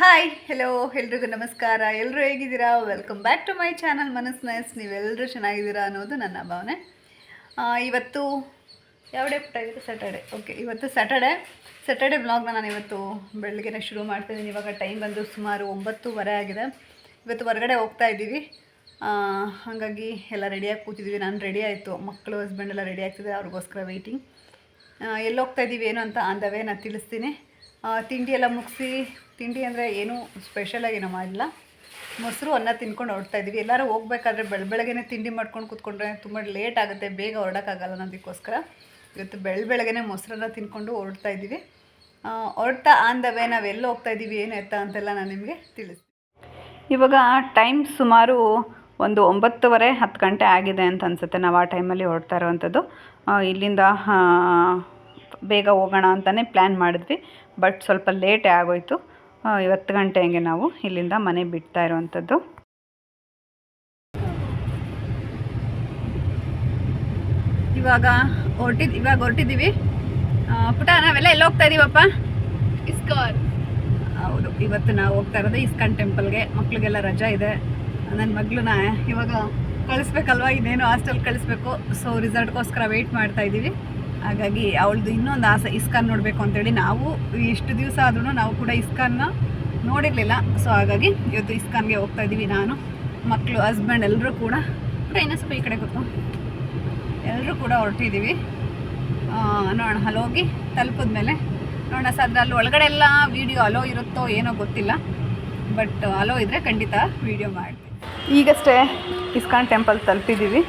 Hi hello ಎಲ್ರಿಗೂ ನಮಸ್ಕಾರ. ಎಲ್ಲರೂ ಹೇಗಿದ್ದೀರಾ? Welcome back to my channel ಮನಸ್ ನೈಸ್ ನೀವೆಲ್ಲರೂ ಚೆನ್ನಾಗಿದ್ದೀರಾ ಅನ್ನೋದು ನನ್ನ ಭಾವನೆ. ಇವತ್ತು ಯಾವ ಡೇ ಪುಟ್ಟಾಗಿದೆ ಸ್ಯಾಟರ್ಡೆ ಓಕೆ ಇವತ್ತು ಸ್ಯಾಟರ್ಡೆ ಸ್ಯಾಟರ್ಡೆ ಬ್ಲಾಗ್ನ ನಾನು ಇವತ್ತು ಬೆಳಗ್ಗೆನೇ ಶುರು ಮಾಡ್ತಿದ್ದೀನಿ. ಇವಾಗ ಟೈಮ್ ಬಂದು ಸುಮಾರು ಒಂಬತ್ತುವರೆ ಆಗಿದೆ. ಇವತ್ತು ಹೊರಗಡೆ ಹೋಗ್ತಾ ಇದ್ದೀವಿ. ಹಾಗಾಗಿ ಎಲ್ಲ ರೆಡಿಯಾಗಿ ಕೂತಿದ್ದೀವಿ ನಾನು ರೆಡಿ ಆಯಿತು. ಮಕ್ಕಳು ಹಸ್ಬೆಂಡ್ ಎಲ್ಲ ರೆಡಿ ಆಗ್ತಿದೆ ಅವ್ರಿಗೋಸ್ಕರ ವೆಯ್ಟಿಂಗ್ ಎಲ್ಲೋಗ್ತಾ ಇದ್ದೀವಿ ಏನು ಅಂತ ಆನ್ ನಾನು ತಿಳಿಸ್ತೀನಿ. ತಿಂಡಿ ಎಲ್ಲ ಮುಗಿಸಿ, ತಿಂಡಿ ಅಂದರೆ ಏನೂ ಸ್ಪೆಷಲಾಗಿ ನಮ್ಮ ಇಲ್ಲ ಮೊಸರು ಅನ್ನ ತಿನ್ಕೊಂಡು ಹೊರಡ್ತಾ ಇದ್ದೀವಿ ಎಲ್ಲರೂ ಹೋಗ್ಬೇಕಾದ್ರೆ ಬೆಳ, ಬೆಳಗ್ಗೆನೇ ತಿಂಡಿ ಮಾಡ್ಕೊಂಡು ಕೂತ್ಕೊಂಡ್ರೆ ತುಂಬ ಲೇಟ್ ಆಗುತ್ತೆ, ಬೇಗ ಹೊರಡೋಕ್ಕಾಗಲ್ಲ ಅನ್ನೋದಕ್ಕೋಸ್ಕರ ಇವತ್ತು ಬೆಳ, ಬೆಳಗ್ಗೆನೇ ಮೊಸರನ್ನ ತಿನ್ಕೊಂಡು ಹೊರಡ್ತಾ ಇದ್ದೀವಿ. ಹೊರಡ್ತಾ ಆನ್ ದ ವೇ ನಾವು ಎಲ್ಲಿ ಹೋಗ್ತಾ ಇದ್ದೀವಿ, ಏನು ಎತ್ತ ಅಂತೆಲ್ಲ ನಾನು ನಿಮಗೆ ತಿಳಿಸ್ತೀನಿ. ಇವಾಗ ಟೈಮ್ ಸುಮಾರು ಒಂದು ಒಂಬತ್ತುವರೆ, ಹತ್ತು ಗಂಟೆ ಆಗಿದೆ ಅಂತ ಅನಿಸುತ್ತೆ. ನಾವು ಆ ಟೈಮಲ್ಲಿ ಹೊರಡ್ತಾ ಇರೋವಂಥದ್ದು ಇಲ್ಲಿಂದ ಬೇಗ ಹೋಗೋಣ ಅಂತಲೇ ಪ್ಲ್ಯಾನ್ ಮಾಡಿದ್ವಿ. ಬಟ್ ಸ್ವಲ್ಪ ಲೇಟೇ ಆಗೋಯಿತು. ಇವತ್ತು ಗಂಟೆ ಹಂಗೆ ನಾವು ಇಲ್ಲಿಂದ ಮನೆ ಬಿಡ್ತಾ ಇರೋವಂಥದ್ದು. ಇವಾಗ ಹೊರಟಿದ್ ಇವಾಗ ಹೊರಟಿದ್ದೀವಿ. ಪುಟ ನಾವೆಲ್ಲ ಎಲ್ಲಿ ಹೋಗ್ತಾ ಇದ್ದೀವಪ್ಪ ಇಸ್ಕಾನ್. ಹೌದು ಇವತ್ತು ನಾವು ಹೋಗ್ತಾ ಇರೋದು ಇಸ್ಕಾನ್ ಟೆಂಪಲ್ಗೆ ಮಕ್ಳಿಗೆಲ್ಲ ರಜಾ ಇದೆ. ನನ್ನ ಮಗಳನ್ನ ಇವಾಗ ಕಳಿಸ್ಬೇಕಲ್ವಾ? ಇನ್ನೇನು ಹಾಸ್ಟೆಲ್ ಕಳಿಸ್ಬೇಕು. ಸೊ ರಿಸಲ್ಟ್ಗೋಸ್ಕರ ವೆಯ್ಟ್ ಮಾಡ್ತಾ ಇದ್ದೀವಿ ಹಾಗಾಗಿ ಅವಳದು ಇನ್ನೊಂದು ಆಸೆ, ಇಸ್ಕಾನ್ ನೋಡಬೇಕು ಅಂತೇಳಿ ನಾವು ಎಷ್ಟು ದಿವಸ ಆದ್ರೂ ನಾವು ಕೂಡ ಇಸ್ಕಾನ್ನ ನೋಡಿರಲಿಲ್ಲ. ಸೊ ಹಾಗಾಗಿ ಇವತ್ತು ಇಸ್ಕಾನ್ಗೆ ಹೋಗ್ತಾ ಇದ್ದೀವಿ ನಾನು, ಮಕ್ಕಳು ಹಸ್ಬೆಂಡ್ ಎಲ್ಲರೂ ಕೂಡ. ಇನ್ನೂ ಸ್ವಲ್ಪ ಈ ಕಡೆ ಗೊತ್ತು. ಎಲ್ಲರೂ ಕೂಡ ಹೊರಟಿದ್ದೀವಿ. ನೋಡೋಣ, ಅಲ್ಲಿ ಹೋಗಿ ತಲುಪಿದ್ಮೇಲೆ ನೋಡೋಣ, ಸರ್ ಅಲ್ಲಿ ಒಳಗಡೆ ಎಲ್ಲ ವೀಡಿಯೋ ಅಲೋ ಇರುತ್ತೋ ಏನೋ ಗೊತ್ತಿಲ್ಲ. ಬಟ್ ಅಲೋ ಇದ್ದರೆ ಖಂಡಿತ ವೀಡಿಯೋ ಮಾಡ್ತೀವಿ ಈಗಷ್ಟೇ ಇಸ್ಕಾನ್ ಟೆಂಪಲ್ ತಲುಪಿದ್ದೀವಿ.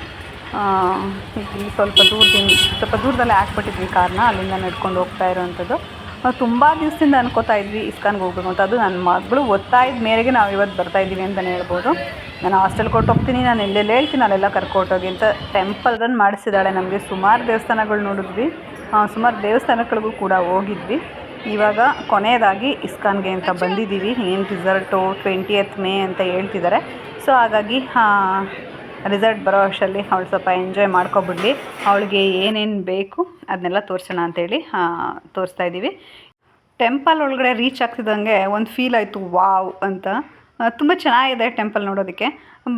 ಸ್ವಲ್ಪ ದೂರದಿಂದ, ಸ್ವಲ್ಪ ದೂರದಲ್ಲೇ ಹಾಕ್ಬಿಟ್ಟಿದ್ವಿ ಕಾರ್ನ ಅಲ್ಲಿಂದ ನಡ್ಕೊಂಡು ಹೋಗ್ತಾ ಇರೋವಂಥದ್ದು. ನಾವು ತುಂಬ ದಿವಸದಿಂದ ಅನ್ಕೋತಾ ಇದ್ವಿ ಇಸ್ಕಾನ್ಗೆ ಹೋಗ್ಬೇಕು ಅಂತ. ಅದು ನನ್ನ ಮಗಳು ಒತ್ತಾಯದ ಮೇರೆಗೆ ನಾವು ಇವತ್ತು ಬರ್ತಾ ಇದ್ದೀವಿ ಅಂತಲೇ ಹೇಳ್ಬೋದು. ನಾನು ಹಾಸ್ಟೆಲ್ ಕೊಟ್ಟು ಹೋಗ್ತೀನಿ, ನಾನು ಎಲ್ಲೆಲ್ಲಿ ಹೇಳ್ತೀನಿ ಅಲ್ಲೆಲ್ಲ ಕರ್ಕೊಟ್ಟೋಗಿ ಅಂತ ಟೆಂಪಲ್ ರನ್ ಮಾಡಿಸಿದ್ದಾಳೆ ನಮಗೆ. ಸುಮಾರು ದೇವಸ್ಥಾನಗಳು ನೋಡಿದ್ವಿ. ಸುಮಾರು ದೇವಸ್ಥಾನಗಳಿಗೂ ಕೂಡ ಹೋಗಿದ್ವಿ. ಇವಾಗ ಕೊನೆಯದಾಗಿ ಇಸ್ಕಾನ್ಗೆ ಅಂತ ಬಂದಿದ್ದೀವಿ. ಏನು ರಿಸಲ್ಟು ಟ್ವೆಂಟಿಯತ್ ಮೇ ಅಂತ ಹೇಳ್ತಿದ್ದಾರೆ. ಸೊ ಹಾಗಾಗಿ ರಿಸಲ್ಟ್ ಬರೋ ಅಷ್ಟರಲ್ಲಿ ಅವಳು ಸ್ವಲ್ಪ ಎಂಜಾಯ್ ಮಾಡ್ಕೊಬಿಡಲಿ. ಅವಳಿಗೆ ಏನೇನು ಬೇಕು ಅದನ್ನೆಲ್ಲ ತೋರಿಸೋಣ ಅಂತೇಳಿ ತೋರಿಸ್ತಾ ಇದ್ದೀವಿ. ಟೆಂಪಲ್ ಒಳಗಡೆ ರೀಚ್ ಆಗ್ತಿದ್ದಂಗೆ ಒಂದು ಫೀಲ್ ಆಯಿತು, ವಾವ್ ಅಂತ. ತುಂಬ ಚೆನ್ನಾಗಿದೆ ಟೆಂಪಲ್ ನೋಡೋದಕ್ಕೆ.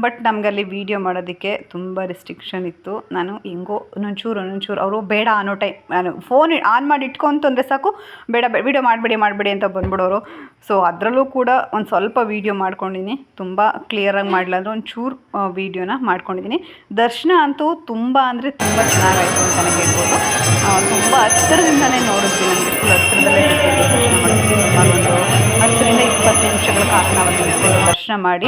ಬಟ್ ನಮ್ಗೆ ಅಲ್ಲಿ ವೀಡಿಯೋ ಮಾಡೋದಕ್ಕೆ ತುಂಬ ರಿಸ್ಟ್ರಿಕ್ಷನ್ ಇತ್ತು. ನಾನು ಹೆಂಗೋ ಒಂದೊಂಚೂರು ಒಂದೊಂಚೂರು ಅವರು ಬೇಡ ಅನ್ನೋ ಟೈಮ್ ನಾನು ಫೋನ್ ಆನ್ ಮಾಡಿ ಇಟ್ಕೊಂತು ಅಂದರೆ ಸಾಕು. ಬೇಡ ವೀಡಿಯೋ ಮಾಡಬೇಡಿ ಮಾಡಬೇಡಿ ಅಂತ ಬಂದ್ಬಿಡೋರು. ಸೊ ಅದರಲ್ಲೂ ಕೂಡ ಒಂದು ಸ್ವಲ್ಪ ವೀಡಿಯೋ ಮಾಡ್ಕೊಂಡಿದ್ದೀನಿ ತುಂಬ ಕ್ಲಿಯರಾಗಿ ಮಾಡಲಿಲ್ಲ ಅಂದರೆ ಒಂಚೂರು ಚೂರು ವೀಡಿಯೋನ ಮಾಡ್ಕೊಂಡಿದ್ದೀನಿ ದರ್ಶನ ಅಂತೂ ತುಂಬ ಅಂದರೆ ತುಂಬ ಚೆನ್ನಾಗಾಯಿತು ಅಂತಲೇ ಹೇಳ್ಬೋದು. ಆ, ತುಂಬ ಹತ್ತಿರದಿಂದಲೇ ನೋಡಿದ್ವಿ ನನಗೆ ಫುಲ್ ಹತ್ತಿರದಲ್ಲೇ ದರ್ಶನ ಒಂದು పది నిమిషములు కాకినాడ ದರ್ಶನ ಮಾಡಿ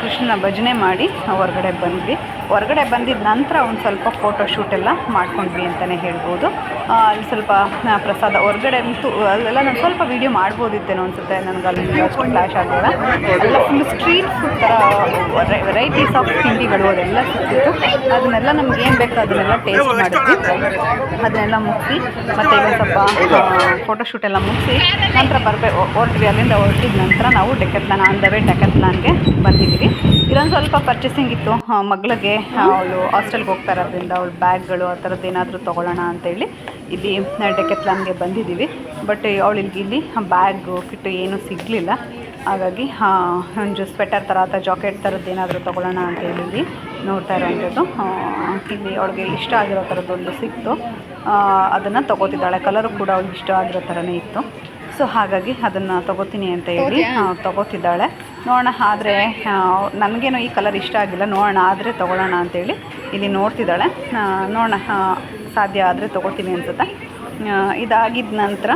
ಕೃಷ್ಣನ ಭಜನೆ ಮಾಡಿ ಹೊರಗಡೆ ಬಂದ್ವಿ. ಹೊರಗಡೆ ಬಂದಿದ್ದ ನಂತರ ಒಂದು ಸ್ವಲ್ಪ ಫೋಟೋ ಎಲ್ಲ ಮಾಡ್ಕೊಂಡ್ವಿ ಅಂತಲೇ ಹೇಳ್ಬೋದು. ಅಲ್ಲಿ ಸ್ವಲ್ಪ ಪ್ರಸಾದ ಹೊರಗಡೆ ಅಂತೂ, ಅಲ್ಲೆಲ್ಲ ನಾನು ಸ್ವಲ್ಪ ವೀಡಿಯೋ ಮಾಡ್ಬೋದಿತ್ತೇನೋ ಅನ್ಸುತ್ತೆ. ನನಗೆ ಅಲ್ಲಿ ಫ್ಲಾಶ್ ಆಗಲ್ಲ ಎಲ್ಲ ಫುಲ್ ಸ್ಟ್ರೀಟ್ ಥರ ವೆರೈಟೀಸ್ ಆಫ್ ತಿಂಡಿಗಳು ಅದೆಲ್ಲ ಸಿಕ್ತಿತ್ತು ಅದನ್ನೆಲ್ಲ ನಮ್ಗೆ ಏನು ಬೇಕೋ ಅದನ್ನೆಲ್ಲ ಟೇಸ್ಟ್ ಮಾಡಿದ್ವಿ. ಅದನ್ನೆಲ್ಲ ಮುಗಿಸಿ, ಮತ್ತು ಈಗ ಸ್ವಲ್ಪ ಫೋಟೋಶೂಟ್ ಎಲ್ಲ ಮುಗಿಸಿ, ನಂತರ ಬರಬೇಕು ಹೊರಟ್ವಿ. ಅಲ್ಲಿಂದ ಹೊರಟಿದ ನಂತರ ನಾವು ಡೆಕತ್ನ ಆನ್ ದ ವೇ ಡೆಕತ್ಲಾನ್ಗೆ ಬಂದಿದ್ದೀವಿ. ಇಲ್ಲೊಂದು ಸ್ವಲ್ಪ ಪರ್ಚೇಸಿಂಗ್ ಇತ್ತು. ಮಗಳಿಗೆ ಅವಳು ಹಾಸ್ಟೆಲ್ಗೆ ಹೋಗ್ತಾ ಇರೋದ್ರಿಂದ ಅವಳು ಬ್ಯಾಗ್ಗಳು ಆ ಥರದ್ದು ಏನಾದರೂ ತೊಗೊಳ್ಳೋಣ ಅಂತೇಳಿ ಇಲ್ಲಿ ಡೆಕೆತ್ಲಾನ್ಗೆ ಬಂದಿದ್ದೀವಿ. ಬಟ್ ಅವಳಿಗೆ ಇಲ್ಲಿ ಬ್ಯಾಗು ಕಿಟ್ಟು ಏನೂ ಸಿಗಲಿಲ್ಲ. ಹಾಗಾಗಿ ಒಂದು ಸ್ವೆಟರ್ ಥರ ಅಥವಾ ಜಾಕೆಟ್ ಥರದ್ದು ಏನಾದರೂ ತೊಗೊಳ್ಳೋಣ ಅಂತ ಹೇಳಿ ನೋಡ್ತಾ ಇರೋವಂಥದ್ದು ಇಲ್ಲಿ ಅವಳಿಗೆ ಇಷ್ಟ ಆಗಿರೋ ಥರದ್ದು ಒಂದು ಸಿಕ್ತು. ಅದನ್ನು ತೊಗೋತಿದ್ದಾಳೆ. ಕಲರು ಕೂಡ ಅವಳಿಗೆ ಇಷ್ಟ ಆಗಿರೋ ಥರನೇ ಇತ್ತು. ಸೊ ಹಾಗಾಗಿ ಅದನ್ನು ತೊಗೋತೀನಿ ಅಂತ ಹೇಳಿ ತೊಗೋತಿದ್ದಾಳೆ. ನೋಡೋಣ, ಆದರೆ ನನಗೇನು ಈ ಕಲರ್ ಇಷ್ಟ ಆಗಿಲ್ಲ. ನೋಡೋಣ, ಆದರೆ ತೊಗೊಳ್ಳೋಣ ಅಂತೇಳಿ ಇಲ್ಲಿ ನೋಡ್ತಿದ್ದಾಳೆ. ನೋಡೋಣ ಸಾಧ್ಯ ಆದರೆ ತೊಗೋತೀನಿ ಅನ್ಸುತ್ತೆ. ಇದಾಗಿದ್ದ ನಂತರ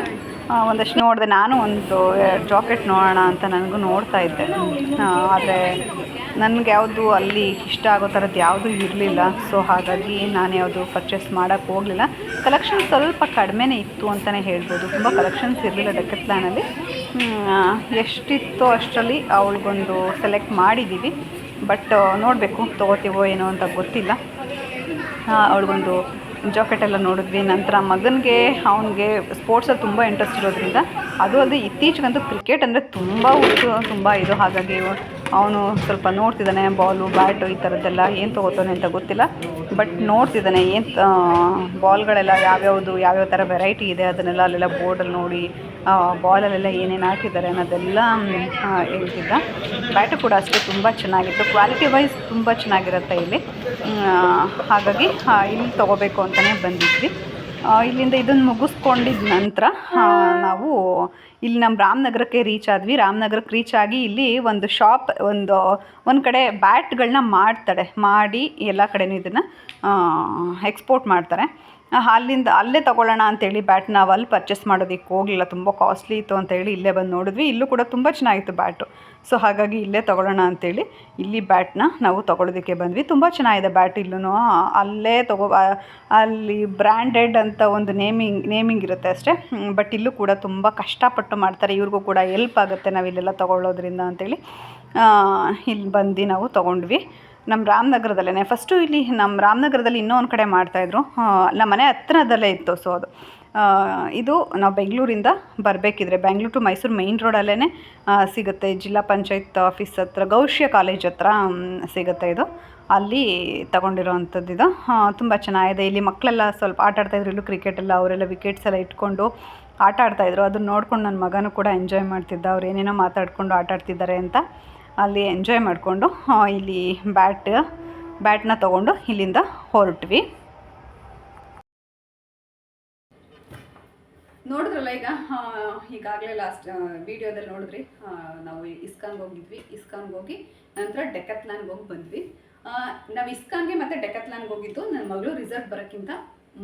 ಒಂದಷ್ಟು ನೋಡಿದೆ ನಾನು ಒಂದು ಜಾಕೆಟ್ ನೋಡೋಣ ಅಂತ ನನಗೂ ನೋಡ್ತಾ ಇದ್ದೆ. ಆದರೆ ನನಗೆ ಯಾವುದು ಅಲ್ಲಿ ಇಷ್ಟ ಆಗೋ ಥರದ್ದು ಯಾವುದೂ ಇರಲಿಲ್ಲ. ಸೊ ಹಾಗಾಗಿ ನಾನು ಯಾವುದು ಪರ್ಚೇಸ್ ಮಾಡೋಕ್ಕೆ ಹೋಗಲಿಲ್ಲ. ಕಲೆಕ್ಷನ್ ಸ್ವಲ್ಪ ಕಡಿಮೆನೇ ಇತ್ತು ಅಂತಲೇ ಹೇಳ್ಬೋದು. ತುಂಬ ಕಲೆಕ್ಷನ್ಸ್ ಇರಲಿಲ್ಲ ಡೆಕೆತ್ಲಾನಲ್ಲಿ ಎಷ್ಟಿತ್ತೋ ಅಷ್ಟರಲ್ಲಿ ಅವಳಿಗೊಂದು ಸೆಲೆಕ್ಟ್ ಮಾಡಿದ್ದೀವಿ. ಬಟ್ ನೋಡಬೇಕು, ತೊಗೋತೀವೋ ಏನೋ ಅಂತ ಗೊತ್ತಿಲ್ಲ. ಅವಳಿಗೊಂದು ಜಾಕೆಟ್ ಎಲ್ಲ ನೋಡಿದ್ವಿ. ನಂತರ ಮಗನಿಗೆ, ಅವನಿಗೆ ಸ್ಪೋರ್ಟ್ಸಲ್ಲಿ ತುಂಬ ಇಂಟ್ರೆಸ್ಟ್ ಇರೋದ್ರಿಂದ, ಅದು ಅಲ್ಲದೆ ಇತ್ತೀಚೆಗಂತೂ ಕ್ರಿಕೆಟ್ ಅಂದರೆ ತುಂಬ ಹುಚ್ಚು, ತುಂಬ ಇದು. ಹಾಗಾಗಿ ಅವನು ಸ್ವಲ್ಪ ನೋಡ್ತಿದ್ದಾನೆ ಬಾಲು ಬ್ಯಾಟು ಈ ಥರದ್ದೆಲ್ಲ ಏನು ತೊಗೋತಾನೆ ಅಂತ ಗೊತ್ತಿಲ್ಲ. ಬಟ್ ನೋಡ್ತಿದ್ದಾನೆ, ಏನು ಬಾಲ್ಗಳೆಲ್ಲ ಯಾವ್ಯಾವುದು, ಯಾವ್ಯಾವ ಥರ ವೆರೈಟಿ ಇದೆ ಅದನ್ನೆಲ್ಲ ಅಲ್ಲೆಲ್ಲ ಬೋರ್ಡಲ್ಲಿ ನೋಡಿ ಬಾಲಲ್ಲೆಲ್ಲ ಏನೇನು ಹಾಕಿದ್ದಾರೆ ಅನ್ನೋದೆಲ್ಲ ಹೇಳ್ತಿದ್ದ. ಬ್ಯಾಟು ಕೂಡ ಅಷ್ಟೇ ತುಂಬ ಚೆನ್ನಾಗಿತ್ತು. ಕ್ವಾಲಿಟಿ ವೈಸ್ ತುಂಬ ಚೆನ್ನಾಗಿರುತ್ತೆ ಇಲ್ಲಿ. ಹಾಗಾಗಿ ಇಲ್ಲಿ ತೊಗೋಬೇಕು ಅಂತಲೇ ಬಂದಿದ್ವಿ. ಇಲ್ಲಿಂದ ಇದನ್ನು ಮುಗಿಸ್ಕೊಂಡಿದ್ದ ನಂತರ ನಾವು ಇಲ್ಲಿ ನಮ್ಮ ರಾಮನಗರಕ್ಕೆ ರೀಚ್ ಆದ್ವಿ. ರಾಮನಗರಕ್ಕೆ ರೀಚ್ ಆಗಿ ಇಲ್ಲಿ ಒಂದು ಶಾಪ್ ಒಂದು ಒಂದು ಕಡೆ ಬ್ಯಾಟ್ಗಳನ್ನ ಮಾಡ್ತಾರೆ. ಮಾಡಿ ಎಲ್ಲ ಕಡೆನೂ ಇದನ್ನು ಎಕ್ಸ್ಪೋರ್ಟ್ ಮಾಡ್ತಾರೆ. ಅಲ್ಲಿಂದ ಅಲ್ಲೇ ತೊಗೊಳ್ಳೋಣ ಅಂತೇಳಿ ಬ್ಯಾಟ್ ನಾವು ಅಲ್ಲಿ ಪರ್ಚೇಸ್ ಮಾಡೋದಕ್ಕೆ ಹೋಗಲಿಲ್ಲ. ತುಂಬ ಕಾಸ್ಟ್ಲಿ ಇತ್ತು ಅಂತೇಳಿ ಇಲ್ಲೇ ಬಂದು ನೋಡಿದ್ವಿ. ಇಲ್ಲೂ ಕೂಡ ತುಂಬ ಚೆನ್ನಾಗಿತ್ತು ಬ್ಯಾಟು ಸೊ ಹಾಗಾಗಿ ಇಲ್ಲೇ ತೊಗೊಳ್ಳೋಣ ಅಂತೇಳಿ ಇಲ್ಲಿ ಬ್ಯಾಟ್ನ ನಾವು ತೊಗೊಳೋದಕ್ಕೆ ಬಂದ್ವಿ. ತುಂಬ ಚೆನ್ನಾಗಿದೆ ಬ್ಯಾಟ್ ಇಲ್ಲೂ ಅಲ್ಲೇ ತೊಗೋ ಅಲ್ಲಿ ಬ್ರ್ಯಾಂಡೆಡ್ ಅಂತ ಒಂದು ನೇಮಿಂಗ್ ನೇಮಿಂಗ್ ಇರುತ್ತೆ ಅಷ್ಟೇ. ಬಟ್ ಇಲ್ಲೂ ಕೂಡ ತುಂಬ ಕಷ್ಟಪಟ್ಟು ಮಾಡ್ತಾರೆ. ಇವ್ರಿಗೂ ಕೂಡ ಎಲ್ಪ್ ಆಗುತ್ತೆ ನಾವು ಇಲ್ಲೆಲ್ಲ ತೊಗೊಳ್ಳೋದ್ರಿಂದ ಅಂತೇಳಿ. ಆ, ಇಲ್ಲಿ ಬಂದು ನಾವು ತೊಗೊಂಡ್ವಿ. ನಮ್ಮ ರಾಮನಗರದಲ್ಲೇ ಫಸ್ಟು ಇಲ್ಲಿ ನಮ್ಮ ರಾಮನಗರದಲ್ಲಿ ಇನ್ನೂ ಒಂದು ಕಡೆ ಮಾಡ್ತಾಯಿದ್ರು ನಮ್ಮ ಮನೆ ಹತ್ತಿರದಲ್ಲೇ ಇತ್ತು. ಸೊ ಅದು ಇದು ನಾವು ಬೆಂಗಳೂರಿಂದ ಬರಬೇಕಿದ್ರೆ ಬೆಂಗಳೂರು ಟು ಮೈಸೂರು ಮೈನ್ ರೋಡಲ್ಲೇ ಸಿಗುತ್ತೆ. ಜಿಲ್ಲಾ ಪಂಚಾಯತ್ ಆಫೀಸ್ ಹತ್ರ, ಗೌಶ್ಯ ಕಾಲೇಜ್ ಹತ್ರ ಸಿಗುತ್ತೆ ಇದು. ಅಲ್ಲಿ ಇದು. ತುಂಬ ಚೆನ್ನಾಗಿದೆ. ಇಲ್ಲಿ ಮಕ್ಕಳೆಲ್ಲ ಸ್ವಲ್ಪ ಆಟ ಆಡ್ತಾಯಿದ್ರು ಇಲ್ಲೂ ಕ್ರಿಕೆಟ್ ಎಲ್ಲ, ಅವರೆಲ್ಲ ವಿಕೆಟ್ಸ್ ಎಲ್ಲ ಇಟ್ಕೊಂಡು ಆಟ ಆಡ್ತಾಯಿದ್ರು ಅದನ್ನ ನೋಡ್ಕೊಂಡು ನನ್ನ ಮಗನೂ ಕೂಡ ಎಂಜಾಯ್ ಮಾಡ್ತಿದ್ದ. ಅವ್ರು ಏನೇನೋ ಮಾತಾಡ್ಕೊಂಡು ಆಟ ಆಡ್ತಿದ್ದಾರೆ ಅಂತ ಅಲ್ಲಿ ಎಂಜಾಯ್ ಮಾಡಿಕೊಂಡು ಇಲ್ಲಿ ಬ್ಯಾಟ್ ಬ್ಯಾಟ್ನ ತೊಗೊಂಡು ಇಲ್ಲಿಂದ ಹೊರಟ್ವಿ. ನೋಡಿದ್ರಲ್ಲ ಈಗ? ಈಗಾಗಲೇ ಲಾಸ್ಟ್ ವಿಡಿಯೋದಲ್ಲಿ ನೋಡಿದ್ರಿ. ನಾವು ಇಸ್ಕಾನ್ಗೆ ಹೋಗಿದ್ವಿ. ಇಸ್ಕಾನ್ಗೆ ಹೋಗಿ ನಂತರ ಡೆಕತ್ಲಾನ್ಗೆ ಹೋಗಿ ಬಂದ್ವಿ. ನಾವು ಇಸ್ಕಾನ್ಗೆ ಮತ್ತು ಡೆಕತ್ಲಾನ್ಗೆ ಹೋಗಿದ್ದು ನನ್ನ ಮಗಳು ರಿಸಲ್ಟ್ ಬರೋಕ್ಕಿಂತ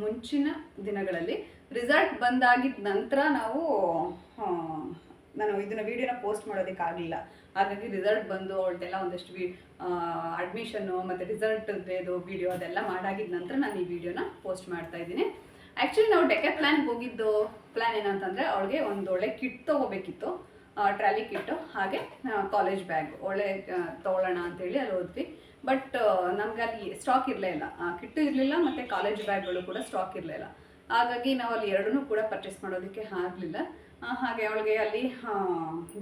ಮುಂಚಿನ ದಿನಗಳಲ್ಲಿ. ರಿಸಲ್ಟ್ ಬಂದಾಗಿದ್ದ ನಂತರ ನಾವು ನಾನು ಇದನ್ನ ವಿಡಿಯೋನ ಪೋಸ್ಟ್ ಮಾಡೋದಕ್ಕಾಗಲಿಲ್ಲ. ಹಾಗಾಗಿ ರಿಸಲ್ಟ್ ಬಂದು ಅವಳದೆಲ್ಲ ಒಂದಷ್ಟು ವಿ ಅಡ್ಮಿಷನ್ನು ಮತ್ತು ರಿಸಲ್ಟ್ ಇದು ವಿಡಿಯೋ ಅದೆಲ್ಲ ಮಾಡಾಗಿದ್ದ ನಂತರ ನಾನು ಈ ವಿಡಿಯೋನ ಪೋಸ್ಟ್ ಮಾಡ್ತಾ ಇದ್ದೀನಿ. ಆ್ಯಕ್ಚುಲಿ ನಾವು ಡೆಕೆ ಪ್ಲ್ಯಾನ್ಗೆ ಹೋಗಿದ್ದು ಪ್ಲ್ಯಾನ್ ಏನಂತಂದರೆ ಅವಳಿಗೆ ಒಂದು ಒಳ್ಳೆ ಕಿಟ್ ತೊಗೋಬೇಕಿತ್ತು. ಟ್ರಾಲಿ ಕಿಟ್ಟು ಹಾಗೆ ಕಾಲೇಜ್ ಬ್ಯಾಗ್ ಒಳ್ಳೆ ತೊಗೊಳ್ಳೋಣ ಅಂತೇಳಿ ಅಲ್ಲಿ ಹೋದ್ವಿ. ಬಟ್ ನಮ್ಗೆ ಅಲ್ಲಿ ಸ್ಟಾಕ್ ಇರಲೇ ಇಲ್ಲ. ಕಿಟ್ಟು ಇರಲಿಲ್ಲ ಮತ್ತು ಕಾಲೇಜ್ ಬ್ಯಾಗ್ಗಳು ಕೂಡ ಸ್ಟಾಕ್ ಇರಲಿಲ್ಲ ಹಾಗಾಗಿ ನಾವು ಅಲ್ಲಿ ಎರಡನ್ನೂ ಕೂಡ ಪರ್ಚೇಸ್ ಮಾಡೋದಕ್ಕೆ ಆಗಲಿಲ್ಲ. ಹಾಗೆ ಅವಳಿಗೆ ಅಲ್ಲಿ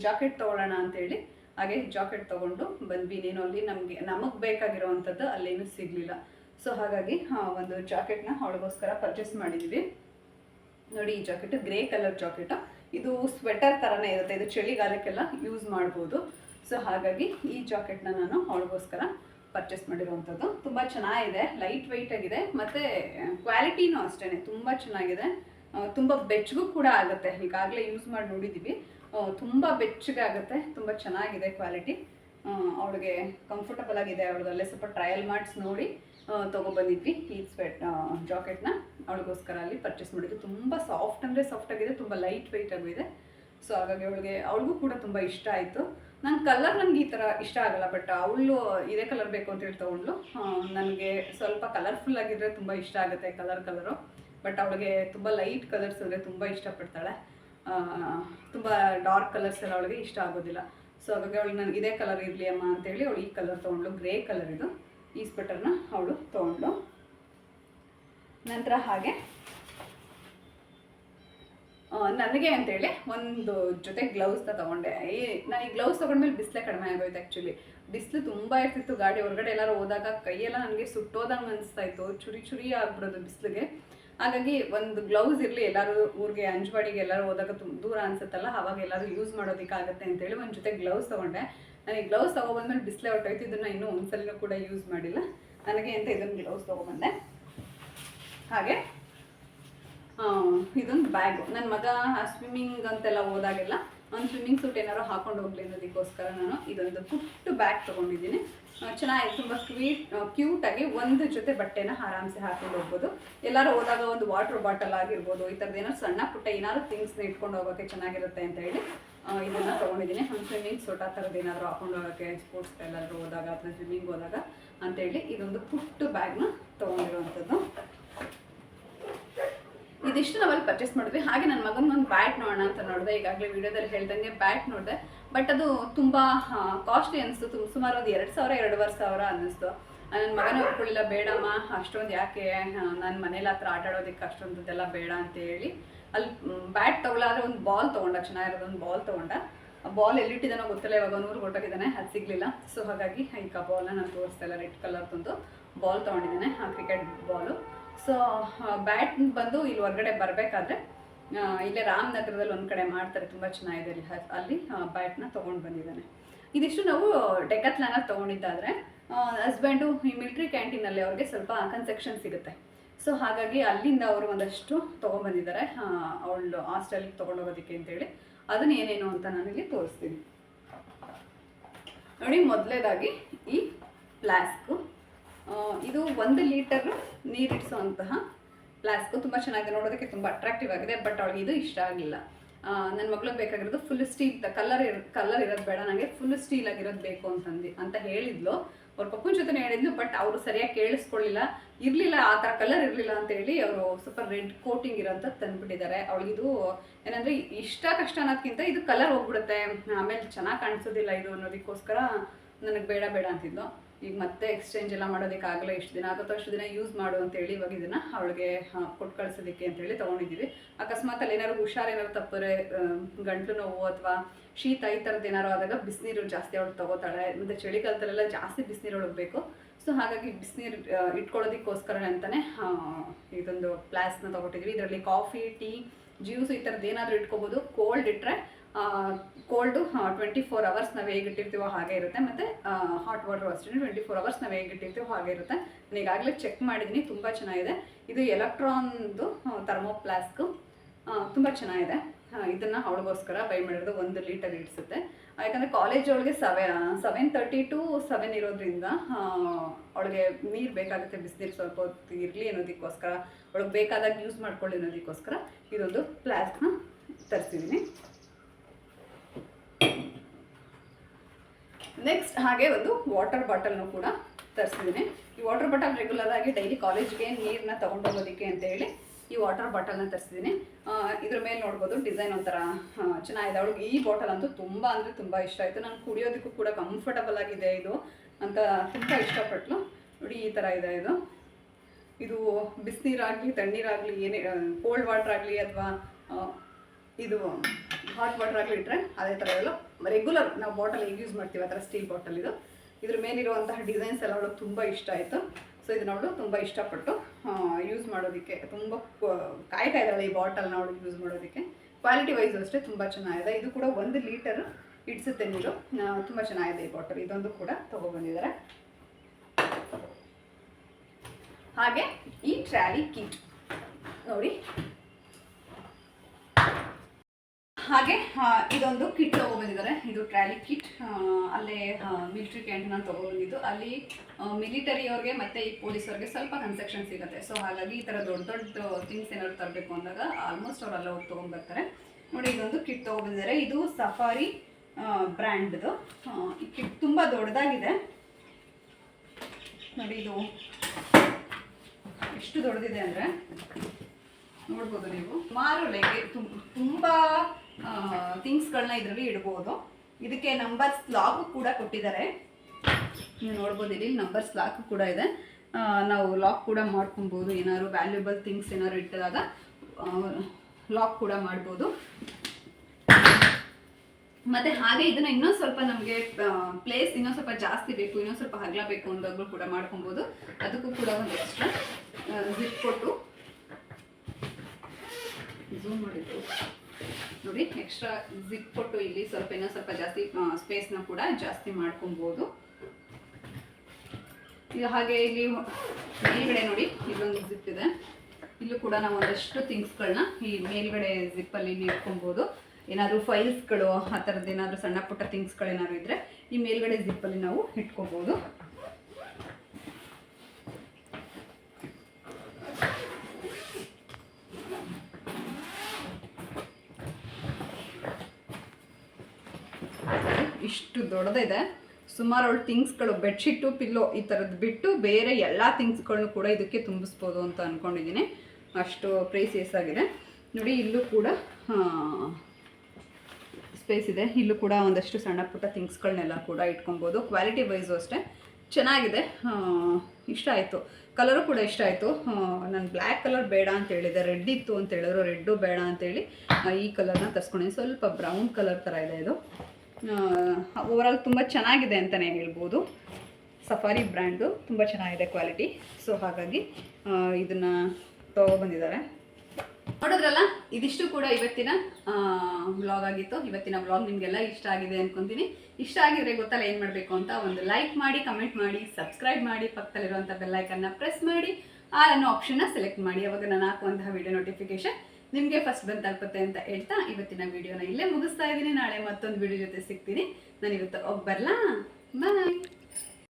ಜಾಕೆಟ್ ತೊಗೊಳ್ಳೋಣ ಅಂತೇಳಿ ಹಾಗೆ ಜಾಕೆಟ್ ತೊಗೊಂಡು ಬಂದ್ವಿ. ಇನ್ನೇನು ಅಲ್ಲಿ ನಮಗೆ ನಮಗೆ ಬೇಕಾಗಿರೋವಂಥದ್ದು ಅಲ್ಲೇನೂ ಸಿಗಲಿಲ್ಲ. ಸೊ ಹಾಗಾಗಿ ಒಂದು ಜಾಕೆಟ್ನ ಅವಳಿಗೋಸ್ಕರ ಪರ್ಚೇಸ್ ಮಾಡಿದ್ದೀವಿ ನೋಡಿ, ಈ ಜಾಕೆಟ್ ಗ್ರೇ ಕಲರ್ ಜಾಕೆಟ್ ಇದು ಸ್ವೆಟರ್ ಥರನೇ ಇರುತ್ತೆ. ಇದು ಚಳಿಗಾಲಕ್ಕೆಲ್ಲ ಯೂಸ್ ಮಾಡ್ಬೋದು. ಸೊ ಹಾಗಾಗಿ ಈ ಜಾಕೆಟ್ನ ನಾನು ಅವಳಿಗೋಸ್ಕರ ಪರ್ಚೇಸ್ ಮಾಡಿರುವಂಥದ್ದು. ತುಂಬ ಚೆನ್ನಾಗಿದೆ. ಲೈಟ್ ವೆಯ್ಟ್ ಆಗಿದೆ. ಮತ್ತು ಕ್ವಾಲಿಟಿನೂ ಅಷ್ಟೇ ತುಂಬ ಚೆನ್ನಾಗಿದೆ. ತುಂಬ ಬೆಚ್ಚಗೂ ಕೂಡ ಆಗುತ್ತೆ. ಈಗಾಗಲೇ ಯೂಸ್ ಮಾಡಿ ನೋಡಿದ್ದೀವಿ ತುಂಬ ಬೆಚ್ಚಗೆ ಆಗುತ್ತೆ. ತುಂಬ ಚೆನ್ನಾಗಿದೆ ಕ್ವಾಲಿಟಿ ಅವಳಿಗೆ ಕಂಫರ್ಟಬಲ್ ಆಗಿದೆ. ಅವಳಿಗೆ ಅಲ್ಲೇ ಸ್ವಲ್ಪ ಟ್ರಯಲ್ ಮಾಡಿಸಿ ನೋಡಿ ತೊಗೊಬಂದಿದ್ವಿ ಈ ಸ್ವೆಟ್ ಜಾಕೆಟ್ನ ಅವಳಿಗೋಸ್ಕರ ಅಲ್ಲಿ ಪರ್ಚೇಸ್ ಮಾಡಿದ್ವಿ ತುಂಬ ಸಾಫ್ಟ್ ಅಂದರೆ ಸಾಫ್ಟ್ ಆಗಿದೆ, ತುಂಬ ಲೈಟ್ ವೆಯ್ಟ್ ಆಗೂ ಇದೆ. ಸೊ ಹಾಗಾಗಿ ಅವಳಿಗೆ, ಅವಳಿಗೂ ಕೂಡ ತುಂಬ ಇಷ್ಟ ಆಯಿತು. ನನ್ನ ಕಲರ್ ನನಗೆ ಈ ಥರ ಇಷ್ಟ ಆಗಲ್ಲ ಬಟ್ ಅವಳು ಇದೇ ಕಲರ್ ಬೇಕು ಅಂತ ಹೇಳಿ ತೊಗೊಂಡ್ಲು ನನಗೆ ಸ್ವಲ್ಪ ಕಲರ್ಫುಲ್ ಆಗಿದ್ರೆ ತುಂಬ ಇಷ್ಟ ಆಗುತ್ತೆ ಕಲರ್ ಕಲರು ಬಟ್ ಅವಳಿಗೆ ತುಂಬ ಲೈಟ್ ಕಲರ್ಸ್ ಅಂದರೆ ತುಂಬ ಇಷ್ಟಪಡ್ತಾಳೆ. ತುಂಬ ಡಾರ್ಕ್ ಕಲರ್ಸ್ ಎಲ್ಲ ಅವಳಿಗೆ ಇಷ್ಟ ಆಗೋದಿಲ್ಲ. ಸೊ ಹಾಗಾಗಿ ಅವಳು ನನಗೆ ಇದೇ ಕಲರ್ ಇರಲಿ ಅಮ್ಮ ಅಂತೇಳಿ ಅವಳು ಈ ಕಲರ್ ತೊಗೊಂಡ್ಳು. ಗ್ರೇ ಕಲರ್ ಇದು. ಈ ಸ್ವೆಟರ್ನ ಅವಳು ತೊಗೊಂಡು ನಂತರ ಹಾಗೆ ನನಗೆ ಅಂತೇಳಿ ಒಂದು ಜೊತೆ ಗ್ಲೌಸ್ನ ತೊಗೊಂಡೆ. ಈ, ನಾನು ಈ ಗ್ಲೌಸ್ ತೊಗೊಂಡ್ಮೇಲೆ ಬಿಸಿಲೇ ಕಡಿಮೆ ಆಗೋಯ್ತು ಆ್ಯಕ್ಚುಲಿ ಬಿಸಿಲು ತುಂಬ ಇರ್ತಿತ್ತು ಗಾಡಿ ಹೊರಗಡೆ ಎಲ್ಲರೂ ಹೋದಾಗ ಕೈಯೆಲ್ಲ ನನಗೆ ಸುಟ್ಟೋದಂಗೆ ಅನಿಸ್ತಾ ಇತ್ತು ಚುರಿ ಚುರಿ ಆಗ್ಬಿಡೋದು ಬಿಸಿಲಿಗೆ. ಹಾಗಾಗಿ ಒಂದು ಗ್ಲೌಸ್ ಇರಲಿ, ಎಲ್ಲರೂ ಊರಿಗೆ, ಅಂಜವಾಡಿಗೆ ಎಲ್ಲರೂ ಹೋದಾಗ ತುಂಬ ದೂರ ಅನ್ಸುತ್ತಲ್ಲ ಅವಾಗ ಎಲ್ಲರೂ ಯೂಸ್ ಮಾಡೋದಕ್ಕಾಗತ್ತೆ ಅಂತೇಳಿ ಒಂದು ಜೊತೆ ಗ್ಲೌಸ್ ತೊಗೊಂಡೆ. ನನಗೆ ಗ್ಲೌಸ್ ತೊಗೊಬಂದ್ಮೇಲೆ ಬಿಸಿಲೇ ಹೊಟ್ಟೋಯ್ತು ಇದನ್ನು ಇನ್ನೂ ಒಂದ್ಸಲಿನೂ ಕೂಡ ಯೂಸ್ ಮಾಡಿಲ್ಲ. ನನಗೆ ಅಂತ ಇದನ್ನು ಗ್ಲೌಸ್ ತೊಗೊಬಂದೆ. ಹಾಗೆ ಇದೊಂದು ಬ್ಯಾಗು ನನ್ನ ಮಗ ಸ್ವಿಮ್ಮಿಂಗ್ ಅಂತೆಲ್ಲ ಹೋದಾಗೆಲ್ಲ ಒಂದು ಸ್ವಿಮ್ಮಿಂಗ್ ಸೂಟ್ ಏನಾರು ಹಾಕೊಂಡು ಹೋಗ್ಲಿ ಅನ್ನೋದಕ್ಕೋಸ್ಕರ ನಾನು ಇದೊಂದು ಪುಟ್ಟು ಬ್ಯಾಗ್ ತೊಗೊಂಡಿದ್ದೀನಿ. ಚೆನ್ನಾಗಿ ತುಂಬ ಸ್ವೀಟ್ ಕ್ಯೂಟಾಗಿ ಒಂದು ಜೊತೆ ಬಟ್ಟೆನ ಆರಾಮ್ಸೆ ಹಾಕೊಂಡು ಹೋಗ್ಬೋದು. ಎಲ್ಲರೂ ಹೋದಾಗ ಒಂದು ವಾಟರ್ ಬಾಟಲ್ ಆಗಿರ್ಬೋದು, ಈ ಥರದ್ದು ಏನಾದ್ರು ಸಣ್ಣ ಪುಟ್ಟ ಏನಾದ್ರು ಥಿಂಗ್ಸ್ನ ಇಟ್ಕೊಂಡು ಹೋಗೋಕ್ಕೆ ಚೆನ್ನಾಗಿರುತ್ತೆ ಅಂತ ಹೇಳಿ ಇದನ್ನ ತಗೊಂಡಿದ್ದೀನಿ. ಒಂದು ಸ್ವಿಮ್ಮಿಂಗ್ ಸೊಟ ತರದ ಏನಾದರೂ ಹಾಕೊಂಡು ಹೋಗೋಕ್ಕೆ ಸ್ಪೋರ್ಟ್ಸ್ ಎಲ್ಲಾದರೂ ಹೋದಾಗ ಅಥವಾ ಸ್ವಿಮ್ಮಿಂಗ್ ಹೋದಾಗ ಅಂತೇಳಿ ಇದೊಂದು ಪುಟ್ಟ ಬ್ಯಾಗ್ನ ತೊಗೊಂಡಿರುವಂಥದ್ದು. ಇದಿಷ್ಟು ನಾವಲ್ಲಿ ಪರ್ಚೇಸ್ ಮಾಡಿದ್ವಿ. ಹಾಗೆ ನನ್ನ ಮಗನ ಒಂದು ಬ್ಯಾಟ್ ನೋಡೋಣ ಅಂತ ನೋಡಿದೆ. ಈಗಾಗಲೇ ವಿಡಿಯೋದಲ್ಲಿ ಹೇಳ್ದಂಗೆ ಬ್ಯಾಟ್ ನೋಡಿದೆ. ಬಟ್ ಅದು ತುಂಬ ಕಾಸ್ಟ್ಲಿ ಅನಿಸ್ತು. ತುಂಬ ಸುಮಾರು ಒಂದು ಎರಡು ಸಾವಿರ, ಎರಡೂವರೆ ಸಾವಿರ ಅನ್ನಿಸ್ತು. ನನ್ನ ಮಗನ ಒಪ್ಕೊಳ್ಳಿಲ್ಲ, ಬೇಡಮ್ಮ, ಅಷ್ಟೊಂದು ಯಾಕೆ ನನ್ನ ಮನೇಲಿ ಹತ್ರ ಆಟ ಆಡೋದಕ್ಕೆ ಅಷ್ಟೊಂದು ಬೇಡ ಅಂತ ಹೇಳಿ. ಅಲ್ಲಿ ಬ್ಯಾಟ್ ತೊಗೊಳ್ಳಾದ್ರೆ ಒಂದು ಬಾಲ್ ತೊಗೊಂಡ ಚೆನ್ನಾಗಿರೋದು ಒಂದು ಬಾಲ್ ತೊಗೊಂಡ. ಬಾಲ್ ಎಲ್ಲಿಟ್ಟಿದ್ದಾನೋ ಗೊತ್ತಿಲ್ಲ, ಇವಾಗ ನೂರು ಹೊರಟೋಗಿದ್ದಾನೆ ಅದು ಸಿಗಲಿಲ್ಲ. ಸೊ ಹಾಗಾಗಿ ಈಗ ಬಾಲ್ನ ನಾನು ತೋರಿಸ್ತಾ ಇಲ್ಲ ರೆಡ್ ತಂದು ಬಾಲ್ ತೊಗೊಂಡಿದ್ದಾನೆ, ಆ ಕ್ರಿಕೆಟ್ ಬಾಲು ಸೊ ಬ್ಯಾಟ್ ಬಂದು ಇಲ್ಲಿ ಹೊರಗಡೆ ಬರಬೇಕಾದ್ರೆ ಇಲ್ಲೇ ರಾಮನಗರದಲ್ಲಿ ಒಂದು ಕಡೆ ಮಾಡ್ತಾರೆ, ತುಂಬ ಚೆನ್ನಾಗಿದೆ ಅಲ್ಲಿ ಅಲ್ಲಿ ಬ್ಯಾಟ್ನ ತೊಗೊಂಡು ಬಂದಿದ್ದಾನೆ. ಇದಿಷ್ಟು ನಾವು ಡೆಕತ್ಲಾನ ತೊಗೊಂಡಿದ್ದಾದರೆ ಹಸ್ಬೆಂಡು ಈ ಮಿಲ್ಟ್ರಿ ಕ್ಯಾಂಟೀನಲ್ಲಿ ಅವ್ರಿಗೆ ಸ್ವಲ್ಪ ಕನ್ಸೆಕ್ಷನ್ ಸಿಗುತ್ತೆ. ಸೊ ಹಾಗಾಗಿ ಅಲ್ಲಿಂದ ಅವರು ಒಂದಷ್ಟು ತೊಗೊಂಬಂದಿದ್ದಾರೆ. ಅವಳು ಹಾಸ್ಟೆಲ್ಗೆ ತೊಗೊಂಡೋಗೋದಕ್ಕೆ ಅಂತೇಳಿ. ಅದನ್ನ ಏನೇನು ಅಂತ ನಾನಿಲ್ಲಿ ತೋರಿಸ್ತೀನಿ. ನೋಡಿ, ಮೊದಲೇದಾಗಿ ಈ ಪ್ಲಾಸ್ಕು ಇದು ಒಂದು ಲೀಟರ್ ನೀರಿಡಿಸುವಂತಹ ಪ್ಲಾಸ್ಕು ತುಂಬ ಚೆನ್ನಾಗಿದೆ. ನೋಡೋದಕ್ಕೆ ತುಂಬ ಅಟ್ರಾಕ್ಟಿವ್ ಆಗಿದೆ, ಬಟ್ ಅವಳಿಗೆ ಇದು ಇಷ್ಟ ಆಗಲಿಲ್ಲ ನನ್ನ ಮಗ್ಳಿಗೆ ಬೇಕಾಗಿರೋದು ಫುಲ್ ಸ್ಟೀಲ್ ಕಲರ್ ಇರ ಕಲರ್ ಇರೋದು ಬೇಡ ನನಗೆ ಫುಲ್ ಸ್ಟೀಲ್ ಆಗಿರೋದು ಬೇಕು ಅಂತಂದು, ಅಂತ ಹೇಳಿದ್ಲು. ಅವ್ರ ಪಪ್ಪನ ಜೊತೆ ಹೇಳಿದ್ಲು ಬಟ್ ಅವರು ಸರಿಯಾಗಿ ಕೇಳಿಸ್ಕೊಳ್ಳಿಲ್ಲ ಇರಲಿಲ್ಲ, ಆ ಥರ ಕಲರ್ ಇರಲಿಲ್ಲ ಅಂತ ಹೇಳಿ ಅವರು ಸ್ವಲ್ಪ ರೆಡ್ ಕೋಟಿಂಗ್ ಇರೋಂಥ ತಂದ್ಬಿಟ್ಟಿದ್ದಾರೆ. ಅವಳಿಗಿದು ಏನಂದರೆ ಇಷ್ಟ ಕಷ್ಟ ಅನ್ನೋದಕ್ಕಿಂತ ಇದು ಕಲರ್ ಹೋಗ್ಬಿಡುತ್ತೆ. ಆಮೇಲೆ ಚೆನ್ನಾಗಿ ಕಾಣಿಸೋದಿಲ್ಲ ಇದು ಅನ್ನೋದಕ್ಕೋಸ್ಕರ ನನಗೆ ಬೇಡ ಬೇಡ ಅಂತಿದ್ಲು. ಈಗ ಮತ್ತೆ ಎಕ್ಸ್ಚೇಂಜ್ ಎಲ್ಲ ಮಾಡೋದಕ್ಕೆ ಆಗಲ್ಲ ಎಷ್ಟು ದಿನ ಆಗುತ್ತೋ ಅಷ್ಟು ದಿನ ಯೂಸ್ ಮಾಡು ಅಂತ ಹೇಳಿ ಇವಾಗ ಇದನ್ನ ಅವಳಿಗೆ ಕೊಟ್ಟು ಕಳ್ಸೋದಕ್ಕೆ ಅಂತ ಹೇಳಿ ತೊಗೊಂಡಿದ್ದೀವಿ. ಅಕಸ್ಮಾತ್ ಅಲ್ಲಿ ಏನಾದ್ರು ಹುಷಾರ್ ಏನಾದ್ರು ತಪ್ಪರೆ ಗಂಟ್ಲು ನೋವು ಅಥವಾ ಶೀತ ಈ ಥರದ್ದು ಏನಾರು ಆದಾಗ ಬಿಸಿನೀರು ಜಾಸ್ತಿ ಅವಳು ತಗೋತಾಳೆ. ಮತ್ತು ಚಳಿಗಾಲದಲ್ಲೆಲ್ಲ ಜಾಸ್ತಿ ಬಿಸಿನೀರು ಒಳಗಬೇಕು. ಸೊ ಹಾಗಾಗಿ ಬಿಸಿನೀರು ಇಟ್ಕೊಳ್ಳೋದಕ್ಕೋಸ್ಕರ ಅಂತಾನೆ ಆ, ಇದೊಂದು ಪ್ಲಾಸ್ನ ತಗೊಟ್ಟಿದ್ವಿ ಇದರಲ್ಲಿ ಕಾಫಿ ಟೀ ಜ್ಯೂಸ್ ಈ ಥರದ್ದು ಏನಾದರೂ ಇಟ್ಕೋಬೋದು. ಕೋಲ್ಡ್ ಇಟ್ಟರೆ ಕೋಲ್ಡು ಟ್ವೆಂಟಿ ಫೋರ್ ಅವರ್ಸ್ ನಾವು ಹೇಗೆ ಇಟ್ಟಿರ್ತೀವೋ ಹಾಗೆ ಇರುತ್ತೆ. ಮತ್ತು ಹಾಟ್ ವಾಟರ್ ಅಷ್ಟೇ ಟ್ವೆಂಟಿ ಫೋರ್ ಅವರ್ಸ್ ನಾವು ಹೇಗೆ ಇಟ್ಟಿರ್ತೀವೋ ಹಾಗೆ ಇರುತ್ತೆ. ನಾನು ಈಗಾಗಲೇ ಚೆಕ್ ಮಾಡಿದ್ದೀನಿ ತುಂಬ ಚೆನ್ನಾಗಿದೆ. ಇದು ಎಲೆಕ್ಟ್ರಾನ್ದು ಥರ್ಮೋ ಫ್ಲಾಸ್ಕು ತುಂಬ ಚೆನ್ನಾಗಿದೆ. ಇದನ್ನು ಅವಳಿಗೋಸ್ಕರ ಬೈ ಮಾಡಿರೋದು ಒಂದು ಲೀಟರ್ ಇಡಿಸುತ್ತೆ. ಯಾಕಂದರೆ ಕಾಲೇಜ್ ಒಳಗೆ ಸವೆ ಸೆವೆನ್ ತರ್ಟಿ ಟು ಸೆವೆನ್ ಇರೋದ್ರಿಂದ ಅವಳಿಗೆ ನೀರು ಬೇಕಾಗುತ್ತೆ ಬಿಸಿನೀರು ಸ್ವಲ್ಪ ಹೊತ್ತು ಇರಲಿ ಅನ್ನೋದಕ್ಕೋಸ್ಕರ, ಅವಳಿಗೆ ಬೇಕಾದಾಗ ಯೂಸ್ ಮಾಡ್ಕೊಳ್ಳಿ ಅನ್ನೋದಕ್ಕೋಸ್ಕರ ಇದೊಂದು ಪ್ಲಾಸ್ಕ್ನ ತರಿಸಿದ್ದೀನಿ ನೆಕ್ಸ್ಟ್ ಹಾಗೆ ಒಂದು ವಾಟರ್ ಬಾಟಲ್ನು ಕೂಡ ತರಿಸಿದ್ದೀನಿ ಈ ವಾಟರ್ ಬಾಟಲ್ ರೆಗ್ಯುಲರ್ ಆಗಿ ಡೈಲಿ ಕಾಲೇಜ್ಗೆ ನೀರನ್ನ ಅಂತ ಹೇಳಿ ಈ ವಾಟರ್ ಬಾಟಲ್ನ ತರಿಸಿದ್ದೀನಿ ಇದ್ರ ಮೇಲೆ ನೋಡ್ಬೋದು ಡಿಸೈನ್ ಒಂಥರ ಚೆನ್ನಾಗಿದೆ. ಅವಳಿಗೆ ಈ ಬಾಟಲ್ ಅಂತೂ ತುಂಬ ಅಂದರೆ ತುಂಬ ಇಷ್ಟ ಆಯಿತು. ನಾನು ಕುಡಿಯೋದಕ್ಕೂ ಕೂಡ ಕಂಫರ್ಟಬಲ್ ಆಗಿದೆ ಇದು ಅಂತ ತುಂಬ ಇಷ್ಟಪಟ್ಲು. ನೋಡಿ, ಈ ಥರ ಇದೆ ಇದು. ಇದು ಬಿಸಿನೀರಾಗಲಿ, ತಣ್ಣೀರಾಗಲಿ, ಏನೇ ಕೋಲ್ಡ್ ವಾಟರ್ ಆಗಲಿ ಅಥವಾ ಇದು ಹಾಟ್ ವಾಟರ್ ಆಗಲಿ ಇಟ್ಟರೆ ಅದೇ ಥರ ಎಲ್ಲ ರೆಗ್ಯುಲರ್ ನಾವು ಬಾಟಲ್ ಹೇಗೆ ಯೂಸ್ ಮಾಡ್ತೀವಿ ಆ ಥರ ಸ್ಟೀಲ್ ಬಾಟಲ್ ಇದು. ಇದ್ರ ಮೇಲಿರುವಂತಹ ಡಿಸೈನ್ಸ್ ಎಲ್ಲ ಅವಳು ತುಂಬ ಇಷ್ಟ ಆಯಿತು. ಸೊ ಇದನ್ನ ಅವಳು ತುಂಬ ಇಷ್ಟಪಟ್ಟು ಯೂಸ್ ಮಾಡೋದಕ್ಕೆ ತುಂಬ ಕಾಯ್ತಾ ಇದ್ದಾಳೆ ಈ ಬಾಟಲ್ನ ಅವಳು ಯೂಸ್ ಮಾಡೋದಕ್ಕೆ. ಕ್ವಾಲಿಟಿ ವೈಸ್ ಅಷ್ಟೇ ತುಂಬ ಚೆನ್ನಾಗಿದೆ. ಇದು ಕೂಡ ಒಂದು ಲೀಟರ್ ಇಡ್ಸುತ್ತೆ ನೀರು. ತುಂಬ ಚೆನ್ನಾಗಿದೆ ಈ ಬಾಟಲ್ ಇದೊಂದು ಕೂಡ ತೊಗೊಬಂದಿದ್ದಾರೆ ಹಾಗೆ ಈ ಟ್ರ್ಯಾಲಿ ಕಿಟ್. ನೋಡಿ. ಹಾಗೆ ಇದೊಂದು ಕಿಟ್ ತಗೊಬಂದಿದ್ದಾರೆ ಇದು ಟ್ರಾಲಿ ಕಿಟ್ ಅಲ್ಲೇ ಮಿಲಿಟ್ರಿ ಕ್ಯಾಂಟೀನ್ ತಗೊಬಂದಿದ್ದು ಅಲ್ಲಿ ಮಿಲಿಟರಿ ಅವ್ರಿಗೆ ಮತ್ತೆ ಈ ಪೊಲೀಸವ್ರಿಗೆ ಸ್ವಲ್ಪ ಕನ್ಸೆಕ್ಷನ್ ಸಿಗುತ್ತೆ. ಸೊ ಹಾಗಾಗಿ ಈ ಥರ ದೊಡ್ಡ ದೊಡ್ಡ ಥಿಂಗ್ಸ್ ಏನಾದ್ರು ತರಬೇಕು ಅಂದಾಗ ಆಲ್ಮೋಸ್ಟ್ ಅವ್ರು ಅಲ್ಲ ಹೋಗಿ ತೊಗೊಂಡ್ಬರ್ತಾರೆ. ನೋಡಿ, ಇದೊಂದು ಕಿಟ್ ತೊಗೊಬಂದಿದ್ದಾರೆ ಇದು ಸಫಾರಿ ಬ್ರ್ಯಾಂಡ್ದು ಈ ಕಿಟ್ ತುಂಬ ದೊಡ್ಡದಾಗಿದೆ. ನೋಡಿ, ಇದು ಎಷ್ಟು ದೊಡ್ಡದಿದೆ ಅಂದರೆ ನೋಡ್ಬೋದು ನೀವು. ಸುಮಾರು ಲೈಕ್ ತುಂಬ ಥಿಂಗ್ಸ್ಗಳನ್ನ ಇದರಲ್ಲಿ ಇಡ್ಬೋದು. ಇದಕ್ಕೆ ನಂಬರ್ಸ್ ಲಾಕ್ ಕೂಡ ಕೊಟ್ಟಿದ್ದಾರೆ. ನೀವು ನೋಡ್ಬೋದು, ಇಲ್ಲಿ ನಂಬರ್ಸ್ ಲಾಕ್ ಕೂಡ ಇದೆ. ನಾವು ಲಾಕ್ ಕೂಡ ಮಾಡ್ಕೊಬೋದು. ಏನಾದ್ರು ವ್ಯಾಲ್ಯೂಬಲ್ ಥಿಂಗ್ಸ್ ಏನಾದ್ರು ಇಟ್ಟಿದಾಗ ಲಾಕ್ ಕೂಡ ಮಾಡ್ಬೋದು. ಮತ್ತೆ ಹಾಗೆ ಇದನ್ನ ಇನ್ನೊಂದು ಸ್ವಲ್ಪ ನಮಗೆ ಪ್ಲೇಸ್ ಇನ್ನೊಂದು ಸ್ವಲ್ಪ ಜಾಸ್ತಿ ಬೇಕು, ಇನ್ನೊಂದು ಸ್ವಲ್ಪ ಹಗ್ಲ ಬೇಕು ಅಂದಾಗಲೂ ಕೂಡ ಮಾಡ್ಕೊಬೋದು. ಅದಕ್ಕೂ ಕೂಡ ಒಂದು ಎಕ್ಸ್ಟ್ರಾ ಜಿಪ್ ಕೊಟ್ಟು. ಝೂಮ್ ಮಾಡಿದ್ದು ನೋಡಿ ಎಕ್ಸ್ಟ್ರಾ ಜಿಪ್ ಕೊಟ್ಟು ಇಲ್ಲಿ ಸ್ವಲ್ಪ ಏನೋ ಸ್ವಲ್ಪ ಜಾಸ್ತಿ ಸ್ಪೇಸ್ನ ಕೂಡ ಜಾಸ್ತಿ ಮಾಡ್ಕೊಬೋದು. ಹಾಗೆ ಇಲ್ಲಿ ಮೇಲ್ಗಡೆ ನೋಡಿ, ಇಲ್ಲೊಂದು ಜಿಪ್ ಇದೆ. ಇಲ್ಲೂ ಕೂಡ ನಾವು ಒಂದಷ್ಟು ಥಿಂಗ್ಸ್ಗಳನ್ನ ಈ ಮೇಲ್ಗಡೆ ಜಿಪ್ಪಲ್ಲಿ ಇಟ್ಕೊಬೋದು. ಏನಾದರೂ ಫೈಲ್ಸ್ಗಳು ಆ ಥರದ್ದು ಏನಾದರೂ ಸಣ್ಣ ಪುಟ್ಟ ಥಿಂಗ್ಸ್ಗಳೇನಾದ್ರು ಇದ್ದರೆ ಈ ಮೇಲ್ಗಡೆ ಜಿಪ್ಪಲ್ಲಿ ನಾವು ಇಟ್ಕೋಬೋದು. ಇಷ್ಟು ದೊಡ್ಡದಿದೆ. ಸುಮಾರು ಅವಳು ಥಿಂಗ್ಸ್ಗಳು ಬೆಡ್ಶೀಟು, ಪಿಲ್ಲೋ ಈ ಥರದ್ದು ಬಿಟ್ಟು ಬೇರೆ ಎಲ್ಲ ಥಿಂಗ್ಸ್ಗಳನ್ನು ಕೂಡ ಇದಕ್ಕೆ ತುಂಬಿಸ್ಬೋದು ಅಂತ ಅಂದ್ಕೊಂಡಿದ್ದೀನಿ ಅಷ್ಟು ಪ್ರೈಸ್ ಆಗಿದೆ. ನೋಡಿ, ಇಲ್ಲೂ ಕೂಡ ಸ್ಪೇಸ್ ಇದೆ. ಇಲ್ಲೂ ಕೂಡ ಒಂದಷ್ಟು ಸಣ್ಣ ಪುಟ್ಟ ಥಿಂಗ್ಸ್ಗಳನ್ನೆಲ್ಲ ಕೂಡ ಇಟ್ಕೊಬೋದು. ಕ್ವಾಲಿಟಿ ವೈಸು ಅಷ್ಟೇ. ಚೆನ್ನಾಗಿದೆ. ಇಷ್ಟ ಆಯಿತು. ಕಲರು ಕೂಡ ಇಷ್ಟ ಆಯಿತು. ನಾನು ಬ್ಲ್ಯಾಕ್ ಕಲರ್ ಬೇಡ ಅಂತ ಹೇಳಿದೆ. ರೆಡ್ ಇತ್ತು ಅಂತ ಹೇಳಿದ್ರು. ರೆಡ್ಡು ಬೇಡ ಅಂತೇಳಿ ಈ ಕಲರ್ನ ತರಿಸ್ಕೊಂಡಿದ್ದೀನಿ. ಸ್ವಲ್ಪ ಬ್ರೌನ್ ಕಲರ್ ಥರ ಇದೆ ಇದು. ಓವರಾಲ್ ತುಂಬ ಚೆನ್ನಾಗಿದೆ ಅಂತಲೇ ಹೇಳ್ಬೋದು. ಸಫಾರಿ ಬ್ರ್ಯಾಂಡು ತುಂಬ ಚೆನ್ನಾಗಿದೆ ಕ್ವಾಲಿಟಿ ಸೊ ಹಾಗಾಗಿ ಇದನ್ನು ತೊಗೊಬಂದಿದ್ದಾರೆ. ನೋಡಿದ್ರಲ್ಲ, ಇದಿಷ್ಟು ಕೂಡ ಇವತ್ತಿನ ಬ್ಲಾಗ್ ಆಗಿತ್ತು. ಇವತ್ತಿನ ಬ್ಲಾಗ್ ನಿಮಗೆಲ್ಲ ಇಷ್ಟ ಆಗಿದೆ ಅನ್ಕೊಂತೀನಿ. ಇಷ್ಟ ಆಗಿದ್ರೆ ಗೊತ್ತಲ್ಲ ಏನು ಮಾಡಬೇಕು ಅಂತ ಒಂದು ಲೈಕ್ ಮಾಡಿ ಕಮೆಂಟ್ ಮಾಡಿ ಸಬ್ಸ್ಕ್ರೈಬ್ ಮಾಡಿ ಪಕ್ಕದಲ್ಲಿರುವಂಥ ಬೆಲ್ಲೈಕನ್ನ ಪ್ರೆಸ್ ಮಾಡಿ. ಆ ಅನ್ನೋ ಆಪ್ಷನ್ನ ಸೆಲೆಕ್ಟ್ ಮಾಡಿ. ಅವಾಗ ನಾನು ಹಾಕುವಂತಹ ವಿಡಿಯೋ ನೋಟಿಫಿಕೇಶನ್ ನಿಮಗೆ ಫಸ್ಟ್ ಬಂದು ತಲುಪುತ್ತೆ ಅಂತ ಹೇಳ್ತಾ ಇವತ್ತಿನ ವಿಡಿಯೋನ ಇಲ್ಲೇ ಮುಗಿಸ್ತಾ ಇದ್ದೀನಿ. ನಾಳೆ ಮತ್ತೊಂದು ವಿಡಿಯೋ ಜೊತೆ ಸಿಗ್ತೀನಿ. ನಾನು ಇವತ್ತು ಹೋಗಿ ಬರಲಾ? ಬಾಯ್